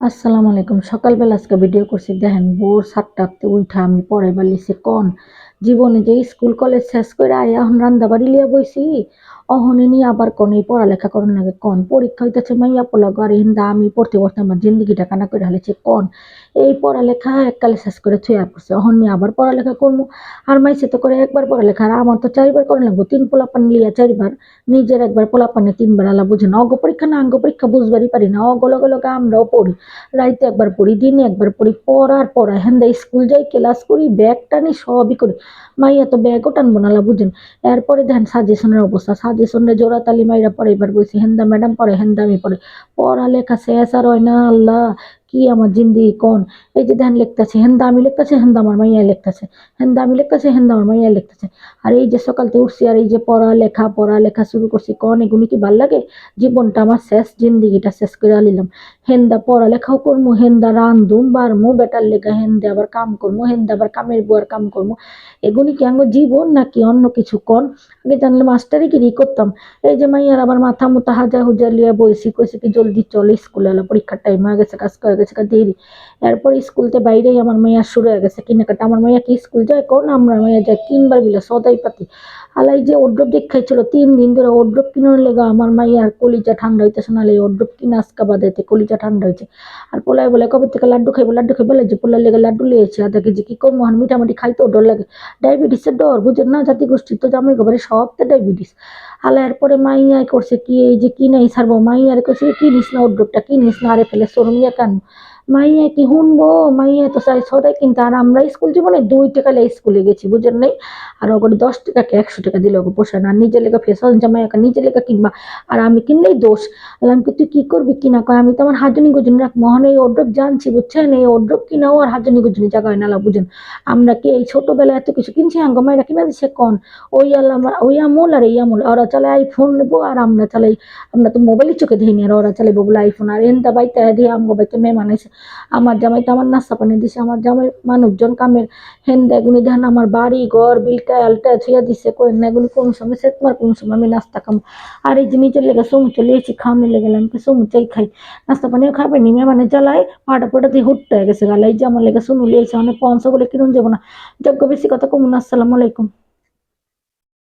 আসসালামু আলাইকুম। সকালবেলা আজকে ভিডিও করছি। দেখেন ভোর সাতটাতে উঠা আমি পরে বা বালিছি কন। জীবনে যে স্কুল, কলেজ শেষ করে আয়া এখন রান্দা বাড়ি লিয়া বইছি, অহনে নিয়ে আবার কোন এই পড়ালেখা করুন লাগে, কন পরীক্ষা হইতেছে মাইয়া পোলা আর হিন্দা আমি পড়তে পড়তে আমার জিন্দগিটা কানা করে হালেছে কন? এই পড়ালেখা এককালে শেষ করে থুয়া পড়ছে, অহন নিয়ে আবার পড়ালেখা করব আর মাইসে তো করে একবার পড়ালেখা, আর আমার তো চারবার করে লাগবো, তিন পোলাপান লিয়া চারবার নিজের একবার পোলাপানে তিনবার আলা বুঝে না, অঙ্গ পরীক্ষা না অঙ্গ পরীক্ষা বুঝবারই পারি না অগল গলকে আমরাও পড়ি, রাইতে একবার পড়ি, দিনে একবার পড়ি, পড়ার পড়া হ্যান্দা স্কুল যাই, ক্লাস করি, ব্যাগ টানি সবই করি মাইয়া তো ব্যাগও টানবো না বুঝেন? এরপরে দেখেন সাজেশনের অবস্থা। সাজেশনের জোড়া তালি মাইরা পড়ে এবার বলছি হেন্দা ম্যাডাম পড়ে হেন্দা আমি পড়ে লেখা শেষ আর হয় না, আল্লাহ। কি আমার জিন্দিগি কোন? এই যে ধ্যান লিখতেছে, হেন্দা আমি লিখতেছে, হেন্দা আমার মাইয়া লিখতেছে। হেন্দা আমি লিখতেছে, হেন্দা আমার মাইয়া লিখতেছে। আর এই যে সকালতে উঠছি, আর এই যে পড়া লেখা পড়া লেখা শুরু করছি, কন এগুলি কি ভালো লাগে? জীবনটা আমার শেষ, জিন্দিগিটা শেষ করে আলিলাম। হেন্দা পড়ালেখাও করব হেন্দা রান্ধুম বাড়মু বেটার লেখা হেন্দে আবার কাম করব হেন্দা আবার কামের বুয়ার কাম করব এগুলি কি আমার জীবন নাকি অন্য কিছু কন? আগে জানলে মাস্টারই গিরি করতাম। এই যে মাইয়ার আবার মাথা মুথা হাজা হুজা লিয়া বইসি কইছে কি জলদি চলে স্কুলে পরীক্ষার টাইম হয়ে গেছে, কাজ করে গেছে দেরি। এরপর স্কুলতে বাইরেই আমার মাইয়া শুরু হয়ে গেছে কেনাকাটা আমার মাইয়া কি স্কুল যায়? কোন আমরা মাইয়া যায় কিনবার বিলে সদাই পাতি। আলাই যে ওড্রপ দেখাইছিল, তিন দিন ধরে ওড্রপ কিনার লেগা আমার মাইয়ার কলিজা ঠান্ডা হইতেছে নাহলে ওড্রপ কিনা আজকা বাদাইতে কলিজা ঠান্ডা হয়েছে আর পোলাই বলে, কবে থেকে লাড্ডু খাইবো? লাড্ডু খাইবো? যে পোলার লেগে লাড্ডু লিয়েছে দেখি যে কি করব আর মিঠামিঠি খাইতেও ডর লাগে। ডায়াবেটিসের ডর, বুঝেন না? জাতি গোষ্ঠী তো জামাই গোবরে তো ডায়াবেটিস। আলা এরপরে মাইয়াই করছে কি, এই যে কি নাই সারবো মাইয়ারে করছে কি নিস না ওড্রপটা কি নিস না, আরে ফেলে শরমিয়া কেন মাইয়া কি শুনব মাইয়া তো চাই সদাই কিন্তু। আর আমরা স্কুল জীবনে দুই টাকা লে স্কুলে গেছি, বুঝেন নাই? আর ওগুলো দশ টাকাকে একশো টাকা দিলে ওকে পোষায় না। নিজের লেখা ফেসাল জামাই একা নিজের লেখা কিনবা। আর আমি কিনলেই দোষ। আলাম কি তুই কি করবি কিনা? কয়, আমি তো আমার হাজনি গুজনি রাখ মহান এই অড্রপ জানছি, বুঝছেন? এই অড্রপ কিনাও আর হাজনি গুজনি জায়গা হয় না বুঝেন? আমরা কি এই ছোটবেলায় এত কিছু কিনছি? আঙ্গ মায়েরা কিনা দিচ্ছে কন? ওই আল্লাহ ওই আমল আর এই আমল। ওরা চলে আইফোন নেব আর আমরা চালাই, আমরা তো মোবাইলই চোখে ধেইনি আর ওরা চালাইবো বলে আইফোন আর এনটা বাইতে দিয়ে আমগো বাইতে মেয়ে মানাইছে আমার জামাই তো আমার নাস্তা পানি দিছে, আমার জামাই মানুষজন কামের হেন্দা এগুলি দেখেন আমার বাড়ি, ঘর বিলটা আলটা ছুঁয়া দিছে কই না কোন সময় সে তোমার কোন সময় আমি নাস্তা খাম। আর এই যে নিজের লেগে সমু চলে এসেছি লেগে আমি সমু চাই খাই। নাস্তা পানিও খাবে নি মানে জ্বালায়, পাটা পাটা দিয়ে হয়ে গেছে গালাই যে আমার লেগে শুনু লিয়েছে, অনেক বলে কিনুন যাব না। যজ্ঞ বেশি কথা কমুন আসসালামু আলাইকুম।